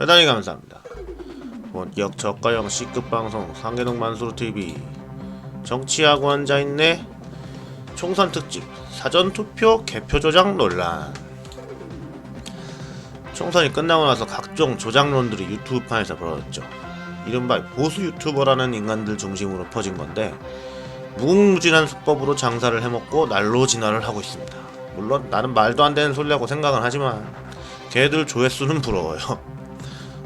대단히 감사합니다. 원격 저가형 C급 방송 상계동 만수르 TV 정치하고 앉아있네 총선 특집 사전 투표 개표 조작 논란 총선이 끝나고 나서 각종 조작론들이 유튜브판에서 벌어졌죠. 이른바 보수 유튜버라는 인간들 중심으로 퍼진 건데 무궁무진한 수법으로 장사를 해먹고 날로 진화를 하고 있습니다. 물론 나는 말도 안 되는 소리라고 생각은 하지만 걔들 조회수는 부러워요.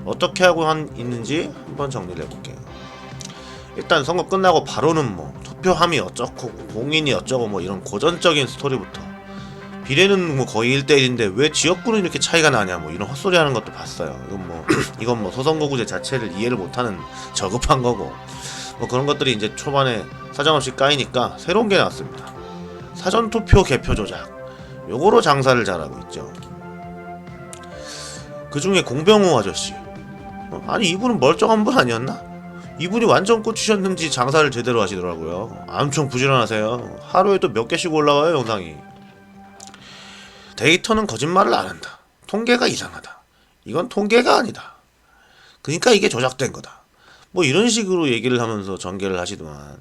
어떻게 하고 한, 있는지 한번 정리를 해볼게요. 일단 선거 끝나고 바로는 뭐 투표함이 어쩌고 공인이 어쩌고 뭐 이런 고전적인 스토리부터 비례는 뭐 거의 1대1인데 왜 지역구는 이렇게 차이가 나냐 뭐 이런 헛소리 하는 것도 봤어요. 이건 뭐 이건 뭐 소선거구제 자체를 이해를 못하는 저급한 거고 뭐 그런 것들이 이제 초반에 사정없이 까이니까 새로운 게 나왔습니다. 사전투표 개표 조작 요거로 장사를 잘하고 있죠. 그 중에 공병호 아저씨 어, 아니 이분은 멀쩡한 분 아니었나? 이분이 완전 꽂히셨는지 장사를 제대로 하시더라고요. 엄청 부지런하세요. 하루에도 몇 개씩 올라와요 영상이. 데이터는 거짓말을 안 한다. 통계가 이상하다. 이건 통계가 아니다. 그러니까 이게 조작된 거다. 뭐 이런 식으로 얘기를 하면서 전개를 하시더만.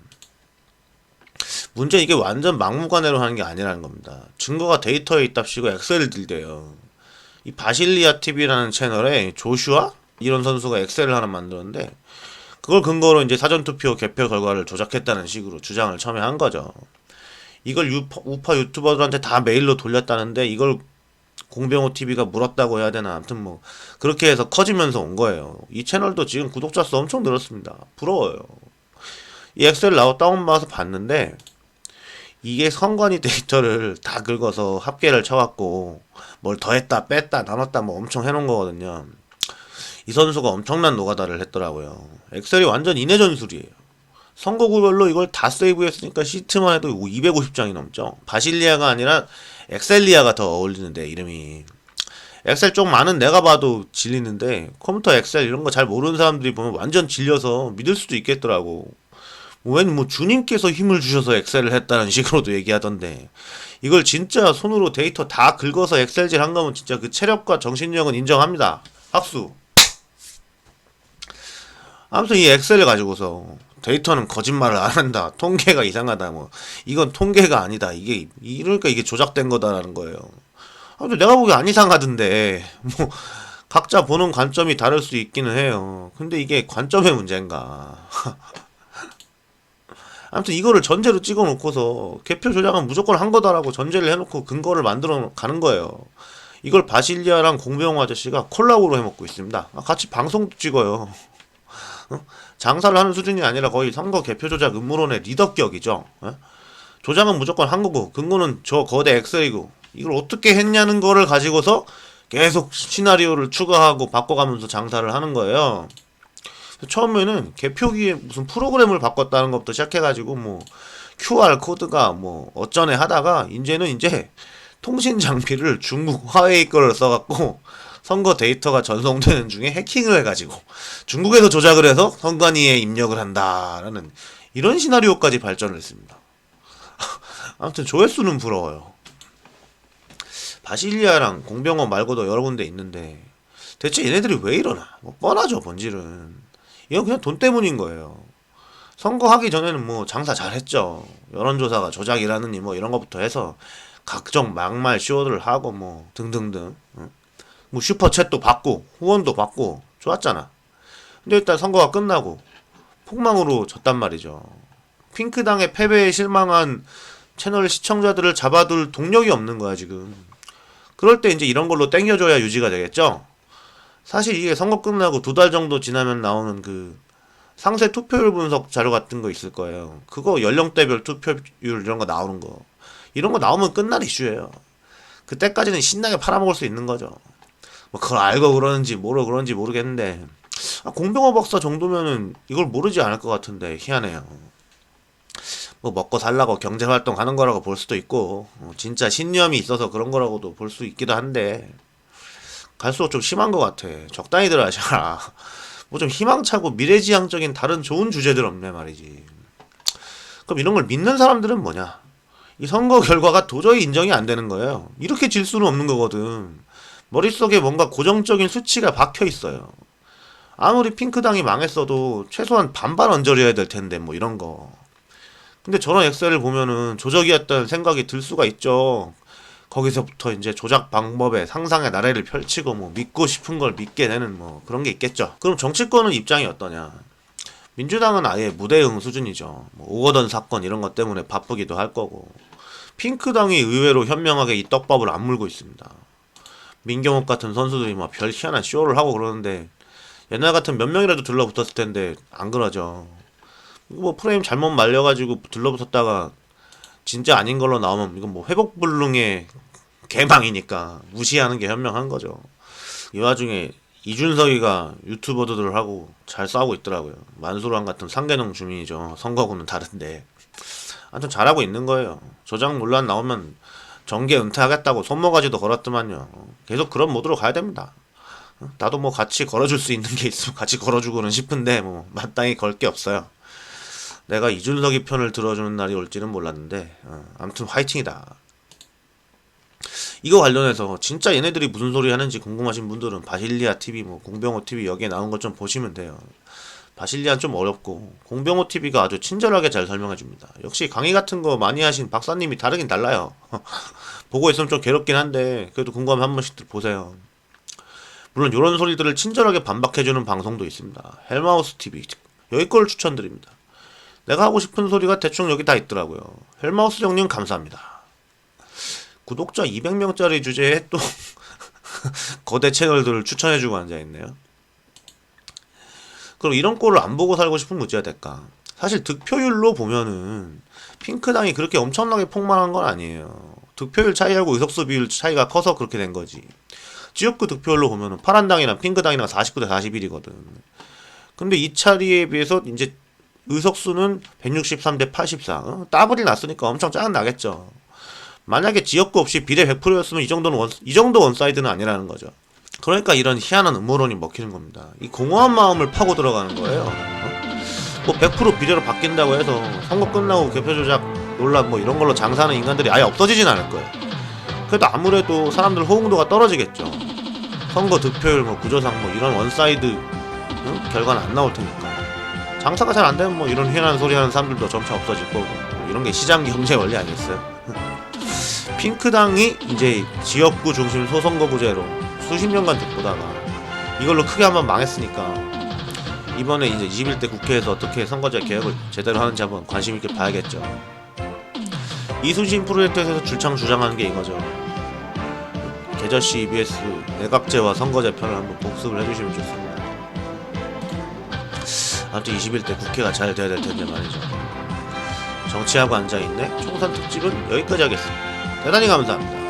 문제 이게 완전 막무가내로 하는 게 아니라는 겁니다. 증거가 데이터에 있답시고 엑셀을 들대요. 이 바실리아 TV라는 채널에 조슈아 이런 선수가 엑셀을 하나 만들었는데 그걸 근거로 이제 사전투표 개표 결과를 조작했다는 식으로 주장을 처음에 한 거죠. 이걸 유파, 우파 유튜버들한테 다 메일로 돌렸다는데 이걸 공병호 TV가 물었다고 해야 되나 아무튼 뭐 그렇게 해서 커지면서 온 거예요. 이 채널도 지금 구독자 수 엄청 늘었습니다. 부러워요. 이 엑셀 나와 다운받아서 봤는데 이게 선관위 데이터를 다 긁어서 합계를 쳐갖고 뭘 더했다 뺐다 나눴다 뭐 엄청 해놓은 거거든요. 이 선수가 엄청난 노가다를 했더라고요. 엑셀이 완전 인해 전술이에요. 선거구별로 이걸 다 세이브했으니까 시트만 해도 250장이 넘죠. 바실리아가 아니라 엑셀리아가 더 어울리는데 이름이 엑셀 쪽 많은 내가 봐도 질리는데 컴퓨터 엑셀 이런 거 잘 모르는 사람들이 보면 완전 질려서 믿을 수도 있겠더라고. 웬뭐 주님께서 힘을 주셔서 엑셀을 했다는 식으로도 얘기하던데 이걸 진짜 손으로 데이터 다 긁어서 엑셀질 한 거면 진짜 그 체력과 정신력은 인정합니다. 박수. 아무튼 이 엑셀을 가지고서 데이터는 거짓말을 안 한다. 통계가 이상하다. 뭐 이건 통계가 아니다. 이게 이러니까 이게 조작된 거다라는 거예요. 아무튼 내가 보기 안 이상하던데 뭐 각자 보는 관점이 다를 수 있기는 해요. 근데 이게 관점의 문제인가? 아무튼 이거를 전제로 찍어 놓고서 개표 조작은 무조건 한 거다라고 전제를 해놓고 근거를 만들어 가는 거예요. 이걸 바실리아랑 공병호 아저씨가 콜라보로 해먹고 있습니다. 아, 같이 방송도 찍어요. 어? 장사를 하는 수준이 아니라 거의 선거 개표 조작 음모론의 리더격이죠. 어? 조작은 무조건 한 거고 근거는 저 거대 엑셀이고 이걸 어떻게 했냐는 거를 가지고서 계속 시나리오를 추가하고 바꿔가면서 장사를 하는 거예요. 처음에는 개표기에 무슨 프로그램을 바꿨다는 것부터 시작해가지고 뭐 QR 코드가 뭐 어쩌네 하다가 이제는 이제 통신 장비를 중국 화웨이 거를 써갖고 선거 데이터가 전송되는 중에 해킹을 해가지고 중국에서 조작을 해서 선관위에 입력을 한다라는 이런 시나리오까지 발전을 했습니다. 아무튼 조회수는 부러워요. 바실리아랑 공병원 말고도 여러 군데 있는데 대체 얘네들이 왜 이러나? 뭐 뻔하죠 본질은. 이건 그냥 돈 때문인 거예요. 선거하기 전에는 뭐 장사 잘했죠. 여론조사가 조작이라느니 뭐 이런 것부터 해서 각종 막말 쇼를 하고 뭐 등등등. 응? 뭐 슈퍼챗도 받고 후원도 받고 좋았잖아. 근데 일단 선거가 끝나고 폭망으로 졌단 말이죠. 핑크당의 패배에 실망한 채널 시청자들을 잡아둘 동력이 없는 거야 지금. 그럴 때 이제 이런 걸로 땡겨줘야 유지가 되겠죠. 사실 이게 선거 끝나고 두 달 정도 지나면 나오는 그 상세 투표율 분석 자료 같은 거 있을 거예요. 그거 연령대별 투표율 이런 거 나오는 거. 이런 거 나오면 끝날 이슈예요. 그때까지는 신나게 팔아먹을 수 있는 거죠. 뭐 그걸 알고 그러는지 모르고 그런지 모르겠는데 아, 공병호 박사 정도면은 이걸 모르지 않을 것 같은데 희한해요. 뭐 먹고 살라고 경제 활동 하는 거라고 볼 수도 있고 어, 진짜 신념이 있어서 그런 거라고도 볼 수 있기도 한데 갈수록 좀 심한 것 같아. 적당히들 하셔라. 뭐 좀 희망차고 미래지향적인 다른 좋은 주제들 없네 말이지. 그럼 이런 걸 믿는 사람들은 뭐냐? 이 선거 결과가 도저히 인정이 안 되는 거예요. 이렇게 질 수는 없는 거거든. 머릿속에 뭔가 고정적인 수치가 박혀 있어요. 아무리 핑크당이 망했어도 최소한 반반 얹어려야 될 텐데 뭐 이런 거. 근데 저런 엑셀을 보면은 조작이었다는 생각이 들 수가 있죠. 거기서부터 이제 조작 방법에 상상의 나래를 펼치고 뭐 믿고 싶은 걸 믿게 되는 뭐 그런 게 있겠죠. 그럼 정치권은 입장이 어떠냐? 민주당은 아예 무대응 수준이죠. 뭐 오거돈 사건 이런 것 때문에 바쁘기도 할 거고. 핑크당이 의외로 현명하게 이 떡밥을 안 물고 있습니다. 민경욱 같은 선수들이 막 별 희한한 쇼를 하고 그러는데 옛날 같은 몇 명이라도 들러붙었을 텐데 안 그러죠. 뭐 프레임 잘못 말려가지고 들러붙었다가 진짜 아닌 걸로 나오면 이건 뭐 회복 불능의 개망이니까 무시하는 게 현명한 거죠. 이 와중에 이준석이가 유튜버들하고 잘 싸우고 있더라고요. 만수르한 같은 상계동 주민이죠. 선거구는 다른데. 아무튼 잘하고 있는 거예요. 조작 논란 나오면 정계 은퇴하겠다고 손모가지도 걸었더만요. 계속 그런 모드로 가야 됩니다. 나도 뭐 같이 걸어줄 수 있는 게 있으면 같이 걸어주고는 싶은데 뭐 마땅히 걸 게 없어요. 내가 이준석이 편을 들어주는 날이 올지는 몰랐는데 어, 아무튼 화이팅이다. 이거 관련해서 진짜 얘네들이 무슨 소리 하는지 궁금하신 분들은 바실리아 TV 뭐 공병호 TV 여기에 나온 것 좀 보시면 돼요. 바실리아는 좀 어렵고 공병호 TV가 아주 친절하게 잘 설명해 줍니다. 역시 강의 같은 거 많이 하신 박사님이 다르긴 달라요. 보고 있으면 좀 괴롭긴 한데 그래도 궁금하면 한 번씩 보세요. 물론 이런 소리들을 친절하게 반박해 주는 방송도 있습니다. 헬마우스 TV 여기 걸 추천드립니다. 내가 하고 싶은 소리가 대충 여기 다 있더라고요. 헬마우스 형님 감사합니다. 구독자 200명짜리 주제에 또 거대 채널들을 추천해주고 앉아있네요. 그럼 이런 꼴을 안 보고 살고 싶으면 어찌해야 될까? 사실 득표율로 보면은 핑크당이 그렇게 엄청나게 폭망한 건 아니에요. 득표율 차이하고 의석수 비율 차이가 커서 그렇게 된 거지. 지역구 득표율로 보면은 파란당이랑 핑크당이랑 49대 41이거든. 근데 이 차례에 비해서 이제 의석수는 163대 84. 어? 더블이 났으니까 엄청 짜증 나겠죠. 만약에 지역구 없이 비례 100%였으면 이 정도는 원, 이 정도 원사이드는 아니라는 거죠. 그러니까 이런 희한한 음모론이 먹히는 겁니다. 이 공허한 마음을 파고 들어가는 거예요. 어? 뭐100% 비례로 바뀐다고 해서 선거 끝나고 개표 조작 논란 뭐 이런 걸로 장사하는 인간들이 아예 없어지진 않을 거예요. 그래도 아무래도 사람들 호응도가 떨어지겠죠. 선거 득표율 뭐 구조상 뭐 이런 원사이드 응? 결과는 안 나올 테니까. 장사가 잘 안 되면 뭐 이런 희한한 소리 하는 사람들도 점차 없어질 거고 뭐 이런 게 시장 경제 원리 아니겠어요? 핑크당이 이제 지역구 중심 소선거구제로 수십 년간 득보다가 이걸로 크게 한번 망했으니까 이번에 이제 21대 국회에서 어떻게 선거제 개혁을 제대로 하는지 한번 관심 있게 봐야겠죠. 이순신 프로젝트에서 줄창 주장하는 게 이거죠. 계절시 EBS 내각제와 선거제 편을 한번 복습을 해주시면 좋습니다. 아무튼 21대 국회가 잘 돼야 될 텐데 말이죠. 정치하고 앉아있네. 총선 특집은 여기까지 하겠습니다. 대단히 감사합니다.